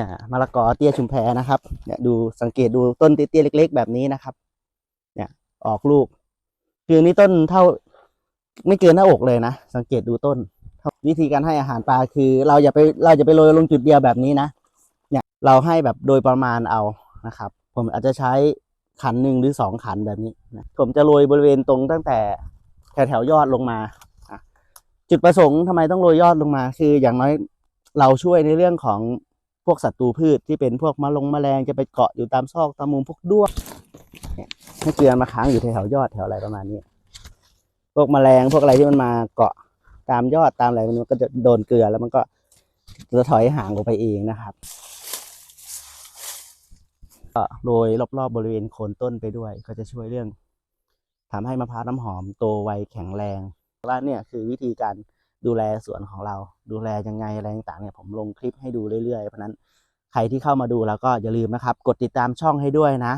ี่ยมะละกอเตี้ยชุมแพนะครับเนี่ยดูสังเกตดูต้นเตี้ยเล็ก ๆ แบบนี้นะครับ เนี่ยออกลูก คือนี่ต้นเท่า ไม่เกินหน้าอกเลยนะ สังเกตดูต้น วิธีการให้อาหารปลาคือ เราอย่าไปเราจะไปโรยลงจุดเดียวแบบนี้นะ เนี่ยเราให้แบบโดยประมาณเอานะครับ ผมอาจจะใช้ขันหนึ่งหรือสองขันแบบนี้นะผมจะโรยบริเวณตรงตั้งแต่แถวแถวยอดลงมา จุดประสงค์ทำไมต้องโรยยอดลงมา คืออย่างน้อยเราช่วยในเรื่องของ พวกศัตรูพืชที่เป็นพวกมะลงมแมลงจะไปเกาะอยู่ตามซอกตามมุมพวกด้วงให้เกลือมาค้างอยู่แถวๆยอดแถวอะไรประมาณนี้ พวกมแมลงพวกอะไรที่มันมาเกาะตามยอดตามอะไรมันก็จะโดนเกลือแล้วมันก็จะถอยห่างออกไปเองนะครับก็โรยรอบๆบริเวณโคนต้นไปด้วย ก็จะช่วยเรื่องทำให้มะพร้าวน้ำหอมโตไวแข็งแรงว่าเนี่ยคือวิธีการ ดูแลสวนของเรา ดูแลยังไงอะไรต่างๆเนี่ยผมลงคลิปให้ดูเรื่อยๆ เพราะนั้นใครที่เข้ามาดูแล้วก็อย่าลืมนะครับ กดติดตามช่องให้ด้วยนะ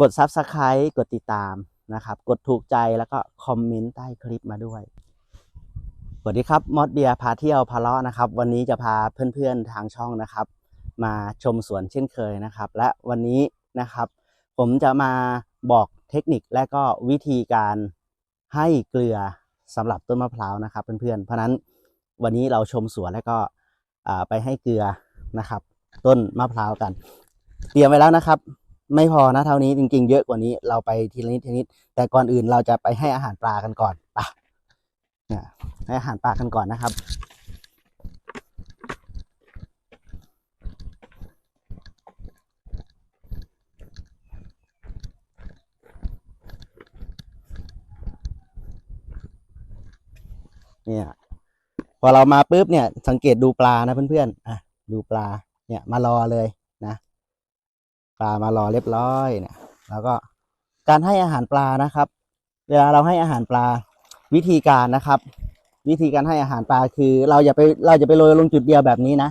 กด Subscribe กดติดตามนะครับ กดถูกใจแล้วก็คอมเมนต์ใต้คลิปมาด้วยสวัสดีครับมอดเบียพาเที่ยวพาเลาะนะครับ วันนี้จะพาเพื่อนๆทางช่องนะครับ มาชมสวนเช่นเคยนะครับ และวันนี้นะครับ ผมจะมาบอกเทคนิคและก็วิธีการให้เกลือ สำหรับต้นมะพร้าวนะครับเพื่อนๆ เพราะนั้นวันนี้เราชมสวนแล้วก็ไปให้เกลือนะครับ ต้นมะพร้าวกัน เตรียมไว้แล้วนะครับ ไม่พอนะเท่านี้จริง ๆ เยอะกว่านี้เราไปทีละนิดทีละนิด แต่ก่อนอื่นเราจะไปให้อาหารปลากันก่อนไปเนี่ยให้อาหารปลากันก่อนนะครับ เนี่ยพอเรามาปุ๊บเนี่ย สังเกตดูปลานะเพื่อนๆอะดูปลา เนี่ยมารอเลยนะปลามารอเรียบร้อยเนี่ย แล้วก็การให้อาหารปลานะครับ เวลาเราให้อาหารปลาวิธีการนะครับ วิธีการให้อาหารปลาคือ เราอย่าไปเราจะไปโรยลงจุดเดียวแบบนี้นะ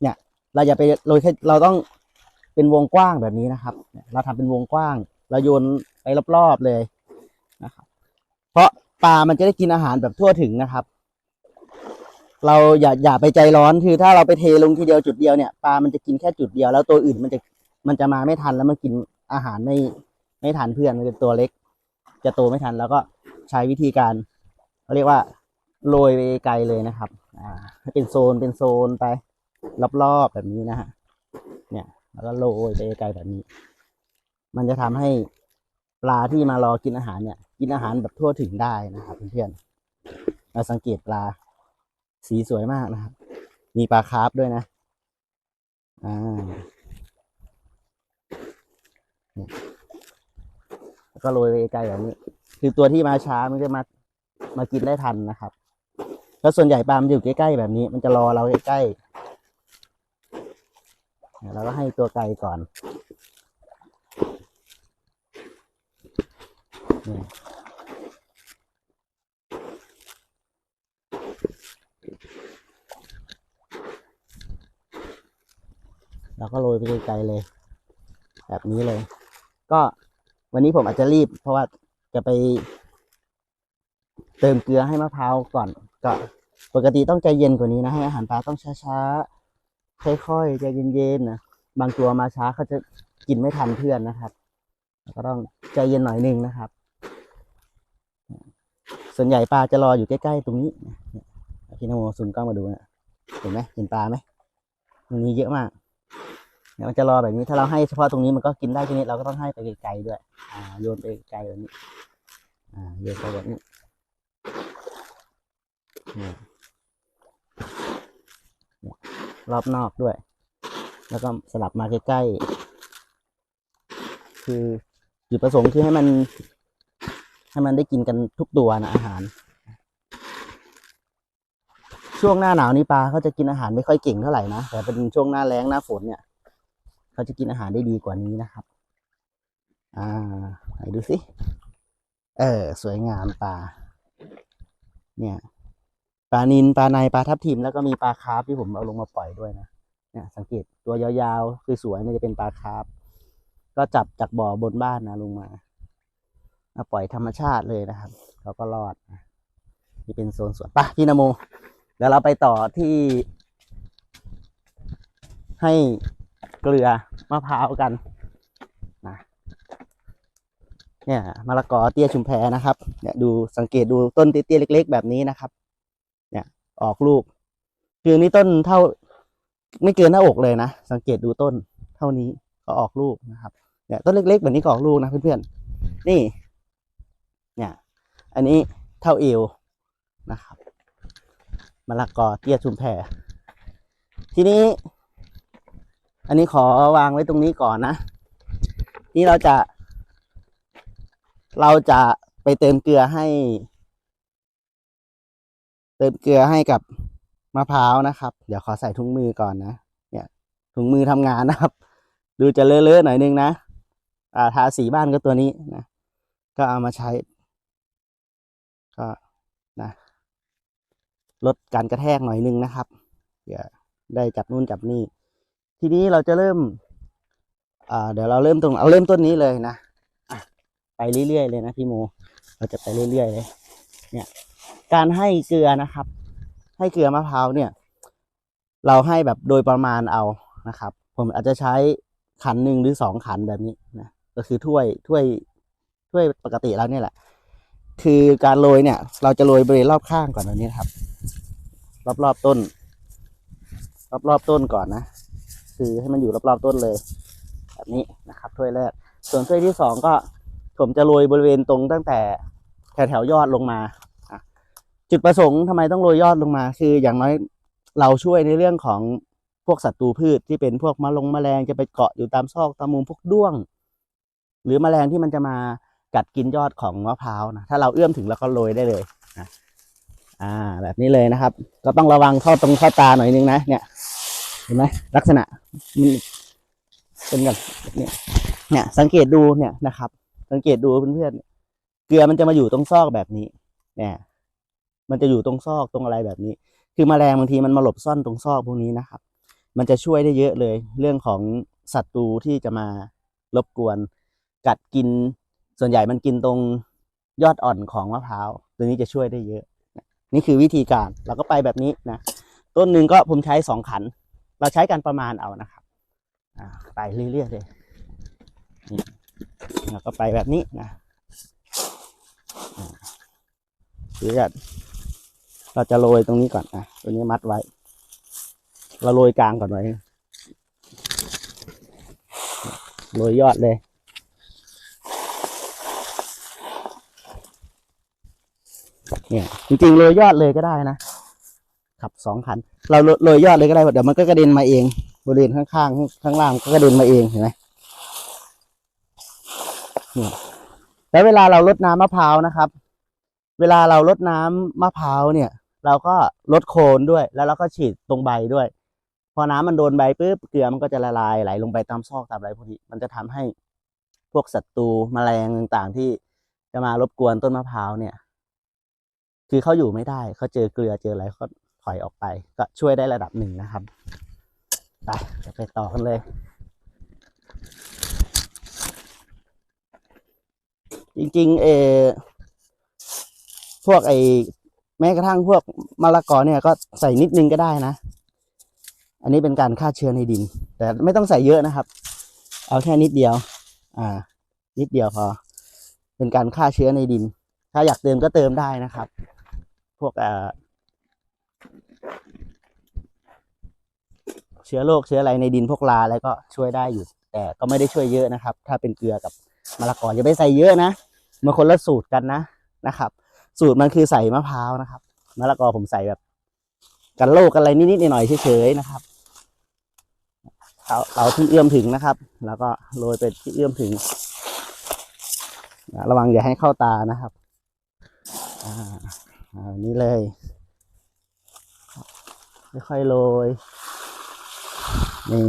เนี่ย เราอย่าไปโรยแค่เราต้องเป็นวงกว้างแบบนี้นะครับเนี่ยเราทำเป็นวงกว้างเราโยนไปรอบๆเลยนะครับ เพราะ ปลามันจะได้กินอาหารแบบทั่วถึงนะครับ เราอย่าอย่าไปใจร้อนคือถ้าเราไปเทลงทีเดียวจุดเดียวเนี่ยปลามันจะกินแค่จุดเดียวแล้วตัวอื่นมันจะมันจะมาไม่ทันแล้วมันกินอาหารไม่ไม่ทันเพื่อนมันจะตัวเล็ก จะโตไม่ทันแล้วก็ใช้วิธีการเขาเรียกว่าโรยไปไกลเลยนะครับอ่าให้เป็นโซนเป็นโซนไปรอบๆแบบนี้นะฮะเนี่ย แล้วก็โรยไปไกลแบบนี้ มันจะทำให้ปลาที่มารอกินอาหารเนี่ย กินอาหารแบบทั่วถึงได้นะครับเพื่อนๆเราสังเกตปลา สีสวยมากนะครับ มีปลาคาร์ฟด้วยนะอ่าแล้วก็โรยไปไกลแบบนี้ คือตัวที่มาช้ามันจะมามากินได้ทันนะครับแล้วส่วนใหญ่ปลามันอยู่ใกล้ๆแบบนี้ มันจะรอเราใกล้ๆเราก็ให้ตัวไกลก่อน เนี่ยเราก็โรยไปไกลๆเลย แบบนี้เลย ก็วันนี้ผมอาจจะรีบ เพราะว่าจะไป เติมเกลือให้มะพร้าวก่อน ก็ปกติต้องใจเย็นกว่านี้นะให้อาหารปลาต้องช้าๆค่อยๆใจเย็นๆนะบางตัวมาช้าเขาจะกินไม่ทันเพื่อนนะครับ ก็ต้องใจเย็นหน่อยหนึงนะครับ ส่วนใหญ่ปลาจะรออยู่ใกล้ๆตรงนี้เนี่ยพี่นโมซูมกล้องมาดูนะเห็นไหมเห็นปลาไหมมันมีเยอะมากเนี่ยมันจะรอแบบนี้ถ้าเราให้เฉพาะตรงนี้มันก็กินได้ทีนี้เราก็ต้องให้ไปไกลๆด้วย อ่าโยนไปไกลแบบนี้ อ่าโยนไปแบบนี้รอบนอกด้วย แล้วก็สลับมาใกล้ๆคือจุดประสงค์คือให้มัน ให้มันได้กินกันทุกตัวนะอาหาร ช่วงหน้าหนาวนี้ปลาเขาจะกินอาหารไม่ค่อยเก่งเท่าไหร่นะแต่เป็นช่วงหน้าแล้งหน้าฝนเนี่ยเขาจะกินอาหารได้ดีกว่านี้นะครับ อ่าไหนดูสิเออ สวยงามปลาเนี่ยปลานินปลาในปลาทับทิมแล้วก็มีปลาคาร์ฟที่ผมเอาลงมาปล่อยด้วยนะเนี่ยสังเกตตัวยาวๆสวยๆเนี่ยจะเป็นปลาคาร์ฟก็จับจากบ่อบนบ้านนะลงมาาปล่อยธรรมชาติเลยนะครับเขาก็รอดนี่เป็นโซนสวนไปะพี่นโมเดี๋ยวเราไปต่อที่ ให้เกลือมะพร้าวกันนะเนี่ยมะละกอเตี้ยชุมแพนะครับเนี่ยดูสังเกตดูต้นเตี้ยเล็ก ๆ แบบนี้นะครับ เนี่ยออกลูกคือนี่ต้นเท่า ไม่เกินหน้าอกเลยนะสังเกตดูต้นเท่านี้ก็ออกลูกนะครับเนี่ยต้นเล็กๆแบบนี้ก็ออกลูกนะเพื่อนๆนี่ เนี่ย อันนี้เท่าเอวนะครับมะละกอเตี้ยชุมแพรทีนี้ อันนี้ขอวางไว้ตรงนี้ก่อนนะ นี่เราจะ เราจะไปเติมเกลือให้ เติมเกลือให้กับมะพร้าวนะครับ เดี๋ยวขอใส่ถุงมือก่อนนะ เนี่ยถุงมือทำงานนะครับ ดูจะเลอะๆหน่อยนึงนะ อ่าทาสีบ้านก็ตัวนี้นะ ก็เอามาใช้ ก็นะ ลดการกระแทกหน่อยนึงนะครับเดี๋ยวได้จับนู่นจับนี่ ทีนี้เราจะเริ่มเดี๋ยวเราเริ่มตรงเอาเริ่มต้นนี้เลยนะไปเรื่อยๆเลยนะพี่โมเราจะไปเรื่อยๆเลย เนี่ย การให้เกลือนะครับ ให้เกลือมะพร้าวเนี่ย เราให้แบบโดยประมาณเอานะครับ ผมอาจจะใช้ขันหนึ่งหรือสองขันแบบนี้นะก็คือถ้วยถ้วยถ้วยปกติแล้วเนี่ยแหละ คือการโรยเนี่ย เราจะโรยบริเวณรอบข้างก่อนตรงนี้นครับ รอบๆต้น รอบๆต้นก่อนนะ คือให้มันอยู่รอบๆต้นเลย แบบนี้นะครับถ้วยแรก ส่วนถ้วยที่สองก็ผมจะโรยบริเวณตรงตั้งแต่แถวแถวๆยอดลงมาจุดประสงค์ทำไมต้องโรยยอดลงมา คืออย่างน้อยเราช่วยในเรื่องของพวกศัตรูพืชที่เป็นพวกมะลงมแมลงจะไปเกาะอยู่ตามซอกตามมุมพวกด้วง หรือแมลงที่มันจะมากัดกินยอดของมะพร้าวนะถ้าเราเอื้อมถึงแล้วก็โรยได้เลยนะ อ่า แบบนี้เลยนะครับ ก็ต้องระวังเข้าตรงเข้าตาหน่อยนึงนะ เนี่ย เห็นไหมลักษณะมันเป็นแบบนี้เนี่ย สังเกตดูเนี่ยนะครับ สังเกตดูเพื่อนๆเกลือมันจะมาอยู่ตรงซอกแบบนี้ เนี่ย มันจะอยู่ตรงซอกตรงอะไรแบบนี้ คือแมลงบางทีมันมาหลบซ่อนตรงซอกพวกนี้นะครับ มันจะช่วยได้เยอะเลย เรื่องของศัตรูที่จะมารบกวน กัดกิน ส่วนใหญ่มันกินตรงยอดอ่อนของมะพร้าว ตัวนี้จะช่วยได้เยอะ นี่คือวิธีการเราก็ไปแบบนี้นะ ต้นหนึ่งก็ผมใช้สองขัน เราใช้กันประมาณเอานะครับอ่าไปเรื่อยๆเลยนี่แล้วก็ไปแบบนี้นะอ่าหรือจะเราจะโรยตรงนี้ก่อนนะตัวนี้มัดไว้ เราโรยกลางก่อนไว้โรยยอดเลย เนี่ย จริงๆโรยยอดเลยก็ได้นะขับสองขัน เราโรโรยยอดเลยก็ได้เดี๋ยวมันก็กระเด็นมาเองบริเวณข้างๆข้างข้างล่างก็กระเด็นมาเองเห็นไหมเนี่ยแล้วเวลาเราลดน้ำมะพร้าวนะครับ เวลาเราลดน้ำมะพร้าวเนี่ย เราก็ลดโคนด้วย แล้วเราก็ฉีดตรงใบด้วย พอน้ำมันโดนใบปุ๊บเกลือมันก็จะละลายไหลลงไปตามซอกตามอะไรพวกนี้มันจะทำให้พวกศัตรูแมลงต่างๆ ที่จะมารบกวนต้นมะพร้าวเนี่ย คือเขาอยู่ไม่ได้เขาเจอเกลือเจออะไรเขาถอยออกไป ก็ช่วยได้ระดับหนึ่งนะครับไปเดี๋ยวไปต่อกันเลย จริงๆเอพวกไอแม้กระทั่งพวกมะละกอเนี่ยก็ใส่นิดนึงก็ได้นะ อันนี้เป็นการฆ่าเชื้อในดิน แต่ไม่ต้องใส่เยอะนะครับ เอาแค่นิดเดียว อ่า นิดเดียวพอ เป็นการฆ่าเชื้อในดิน ถ้าอยากเติมก็เติมได้นะครับ พวกเชื้อโรคเชื้ออะไรในดินพวกลาอะไรก็ช่วยได้อยู่ แต่ก็ไม่ได้ช่วยเยอะนะครับ ถ้าเป็นเกลือกับมะละกออย่าไปใส่เยอะนะมันคนละสูตรกันนะนะครับ สูตรมันคือใส่มะพร้าวนะครับมะละกอผมใส่แบบ กันโรคกันอะไรนิดๆหน่อยๆเฉยๆนะครับเราเราที่เอื้อมถึงนะครับ แล้วก็โรยไปที่เอื้อมถึง ระวังอย่าให้เข้าตานะครับ อ่า แบบนี้เลยค่อยๆโรยนี่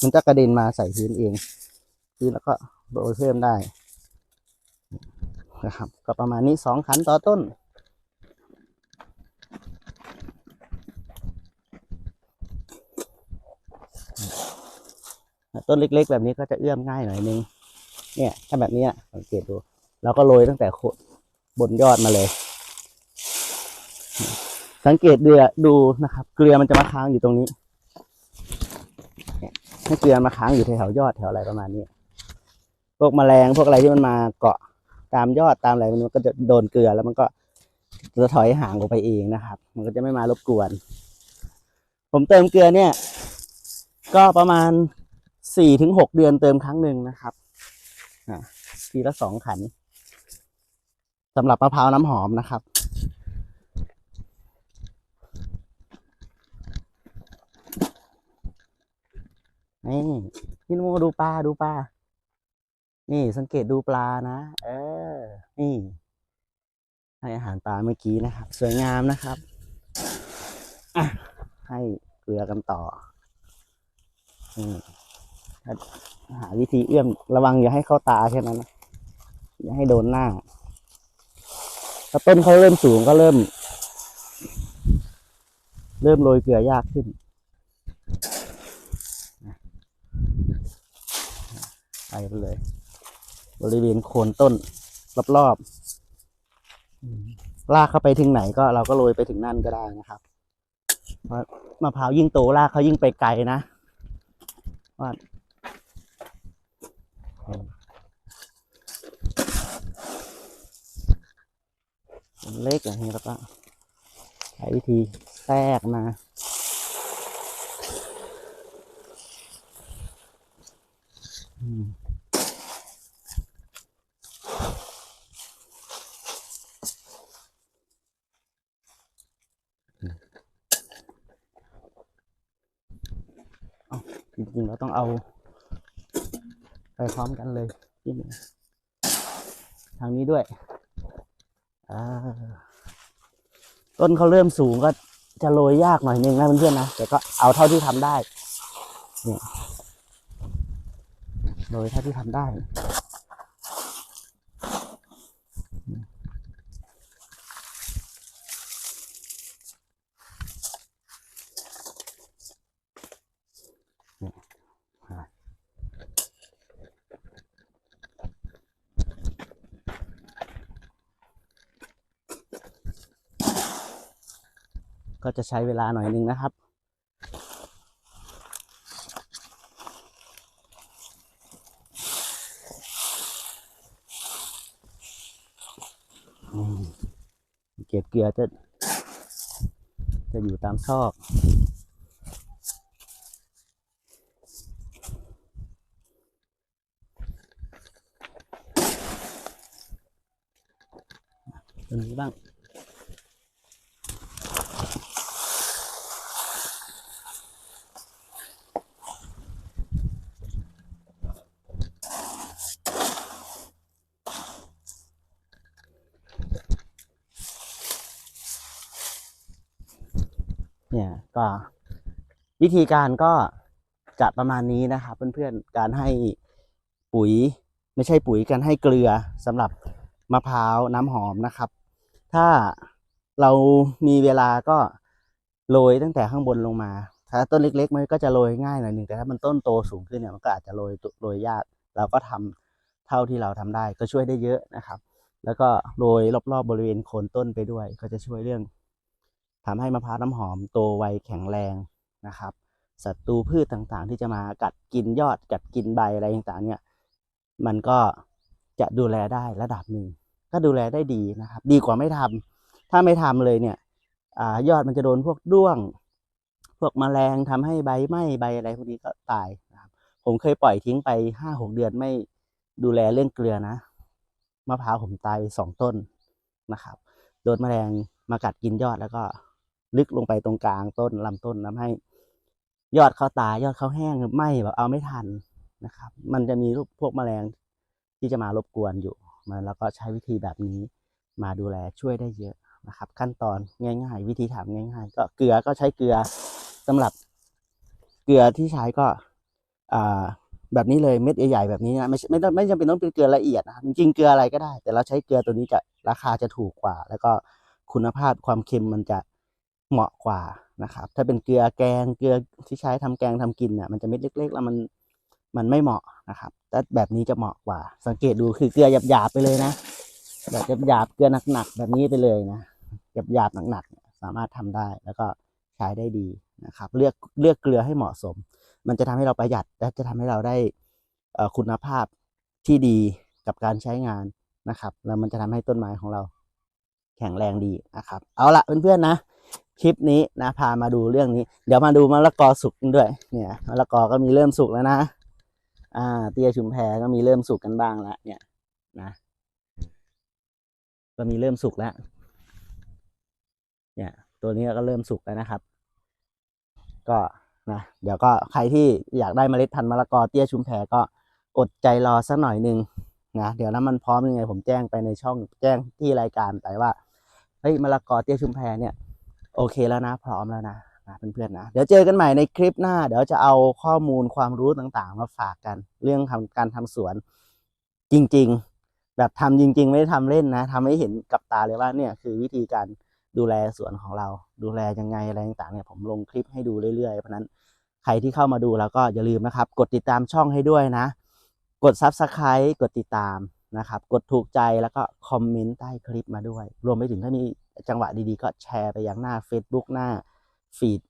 มันจะกระเด็นมาใส่พื้นเองพื้นแล้วก็โรยเพิ่มได้นะครับก็ประมาณนี้สองขันต่อต้น ต้นเล็กๆ แบบนี้ก็จะเอื้อมง่ายหน่อยนึง เนี่ย ถ้าแบบนี้สังเกตดู เราก็โรยตั้งแต่โคนบนยอดมาเลย สังเกตเดือดูนะครับ เกลือมันจะมาค้างอยู่ตรงนี้ให้เกลือมาค้างอยู่แถวๆยอดแถวอะไรประมาณนี้ พวกแมลงพวกอะไรที่มันมาเกาะตามยอดตามอะไรมันก็จะโดนเกลือแล้วมันก็จะถอยห่างออกไปเองนะครับ มันก็จะไม่มารบกวน ผมเติมเกลือเนี่ย ก็ประมาณสี่ถึงหกเดือนเติมครั้งหนึ่งนะครับทีละสองขันสำหรับมะพร้าวน้ำหอมนะครับ นี่พี่นโมดูปลาดูปลา นี่สังเกตดูปลานะ เออ นี่ ให้อาหารปลาเมื่อกี้นะครับ สวยงามนะครับอะให้เกลือกันต่ออืมหาวิธีเอื้อมระวังอย่าให้เข้าตาแค่นั้นนะอย่าให้โดนหน้าถ้าต้นเขาเริ่มสูงก็เริ่ม เริ่มโรยเกลือยากขึ้น ไปเลย บริเวณโคนต้น รอบๆลากเข้าไปถึงไหนก็เราก็โรยไปถึงนั่นก็ได้นะครับมะพร้าวยิ่งโตลากเขายิ่งไปไกลนะว่าเล็กอย่างนี้แล้วก็ใช้วิธีแทรกมา อืม จริงๆเราต้องเอาไปพร้อมกันเลยที่นี่ทางนี้ด้วย ต้นเขาเริ่มสูงก็จะโรยยากหน่อยนึงนะเพื่อนๆนะแต่ก็เอาเท่าที่ทำได้เนี่ย โรยเท่าที่ทำได้ ก็จะใช้เวลาหน่อยนึงนะครับ เก็บเกลือจะ จะอยู่ตามซอกตรงนี้บ้าง เนี่ยก็วิธีการก็จะประมาณนี้นะครับเพื่อนๆการให้ปุ๋ยไม่ใช่ปุ๋ยการให้เกลือสำหรับมะพร้าวน้ำหอมนะครับ ถ้าเรามีเวลาก็โรยตั้งแต่ข้างบนลงมาถ้าต้นเล็ก ๆ มันก็จะโรยง่ายหน่อยหนึ่งแต่ถ้ามันต้นโตสูงขึ้นเนี่ยมันก็อาจจะโรยโรยยากเราก็ทำเท่าที่เราทำได้ก็ช่วยได้เยอะนะครับ แล้วก็โรยรอบๆบริเวณโคนต้นไปด้วย ก็จะช่วยเรื่อง ทำให้มะพร้าวน้ำหอมโตไวแข็งแรงนะครับศัตรูพืชต่างๆ ที่จะมากัดกินยอดกัดกินใบอะไรต่างๆเนี่ยมันก็จะดูแลได้ระดับหนึ่งก็ดูแลได้ดีนะครับ ดีกว่าไม่ทำถ้าไม่ทำเลยเนี่ยอยอดมันจะโดนพวกด้วง พวกแมลงทำให้ใบไหม้ใบอะไรพวกนี้ก็ตายนะครับ ผมเคยปล่อยทิ้งไปห้าหกเดือนไม่ดูแลเรื่องเกลือนะมะพร้าวผมตายสองต้นนะครับ โดนแมลงมากัดกินยอดแล้วก็ ลึกลงไปตรงกลางต้นลำต้นทำให้ ยอดเขาตายยอดเขาแห้งไหมแบบเอาไม่ทันนะครับ มันจะมีพวกแมลงที่จะมารบกวนอยู่มันแล้วก็ใช้วิธีแบบนี้มาดูแลช่วยได้เยอะนะครับ ขั้นตอนง่าย ๆ วิธีทำง่าย ๆ ก็เกลือก็ใช้เกลือสำหรับเกลือที่ใช้ก็แบบนี้เลยเม็ดใหญ่ๆแบบนี้นะไม่ไม่ไม่จำเป็นต้องเป็นเกลือละเอียดนะจริงเกลืออะไรก็ได้ แต่เราใช้เกลือตัวนี้จะราคาจะถูกกว่า แล้วก็คุณภาพความเค็มมันจะ เหมาะกว่านะครับ ถ้าเป็นเกลือแกงเกลือที่ใช้ทำแกงทำกินเนี่ยมันจะเม็ดเล็ก ๆ แล้วมันมันไม่เหมาะนะครับ แต่แบบนี้จะเหมาะกว่า สังเกตดูคือเกลือหยาบๆไปเลยนะแบบหยาบๆเกลือหนักๆแบบนี้ไปเลยนะหยาบๆหนักๆสามารถทำได้แล้วก็ใช้ได้ดีนะครับ เลือกเลือกเกลือให้เหมาะสม มันจะทำให้เราประหยัดและจะทำให้เราได้อ่อคุณภาพที่ดีกับการใช้งานนะครับ แล้วมันจะทำให้ต้นไม้ของเราแข็งแรงดีนะครับ เอาละเพื่อนๆนะ คลิปนี้นะพามาดูเรื่องนี้ เดี๋ยวมาดูมะละกอสุกด้วย เนี่ยมะละกอก็มีเริ่มสุกแล้วนะอ่า เตี้ยชุมแพก็มีเริ่มสุกกันบ้างแล้วเนี่ยนะก็มีเริ่มสุกแล้ว เนี่ย ตัวนี้ก็เริ่มสุกแล้วนะครับ ก็นะเดี๋ยวก็ใครที่อยากได้เมล็ดพันธุ์มะละกอเตี้ยชุมแพก็อดใจรอสักหน่อยหนึ่งนะเดี๋ยวน้ำมันพร้อมยังไงผมแจ้งไปในช่องแจ้งที่รายการไปว่าเฮ้ยมะละกอเตี้ยชุมแพเนี่ย โอเคแล้วนะ พร้อมแล้วนะนะเพื่อนๆนะเดี๋ยวเจอกันใหม่ในคลิปหน้า เดี๋ยวจะเอาข้อมูลความรู้ต่างๆ มาฝากกัน เรื่องทำการทำสวนจริง ๆ แบบทำจริง ๆ ไม่ได้ทำเล่นนะทำให้เห็นกับตาเลยว่าเนี่ยคือวิธีการดูแลสวนของเรา ดูแลยังไงอะไรต่างๆเนี่ยผมลงคลิปให้ดูเรื่อยๆ เพราะฉะนั้นใครที่เข้ามาดูแล้วก็อย่าลืมนะครับ กดติดตามช่องให้ด้วยนะ กด Subscribe กดติดตาม นะครับ กดถูกใจแล้วก็คอมเมนต์ใต้คลิปมาด้วย รวมไปถึงถ้ามีจังหวะดีๆ ก็แชร์ไปยังหน้า Facebook หน้าฟีด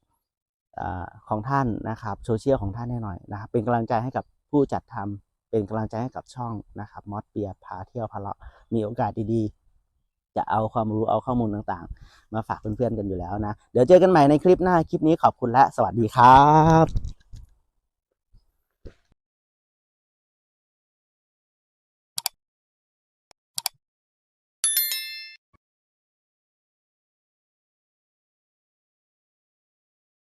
ของท่านนะครับโซเชียลของท่านแน่หน่อยนะครับเป็นกำลังใจให้กับผู้จัดทำเป็นกำลังใจให้กับช่องนะครับมอสเปียพาเที่ยวพาเลาะมีโอกาสดีๆ จะเอาความรู้เอาข้อมูลต่างๆ มาฝากเพื่อนๆกันอยู่แล้วนะ เดี๋ยวเจอกันใหม่ในคลิปหน้าคลิปนี้ขอบคุณและสวัสดีครับ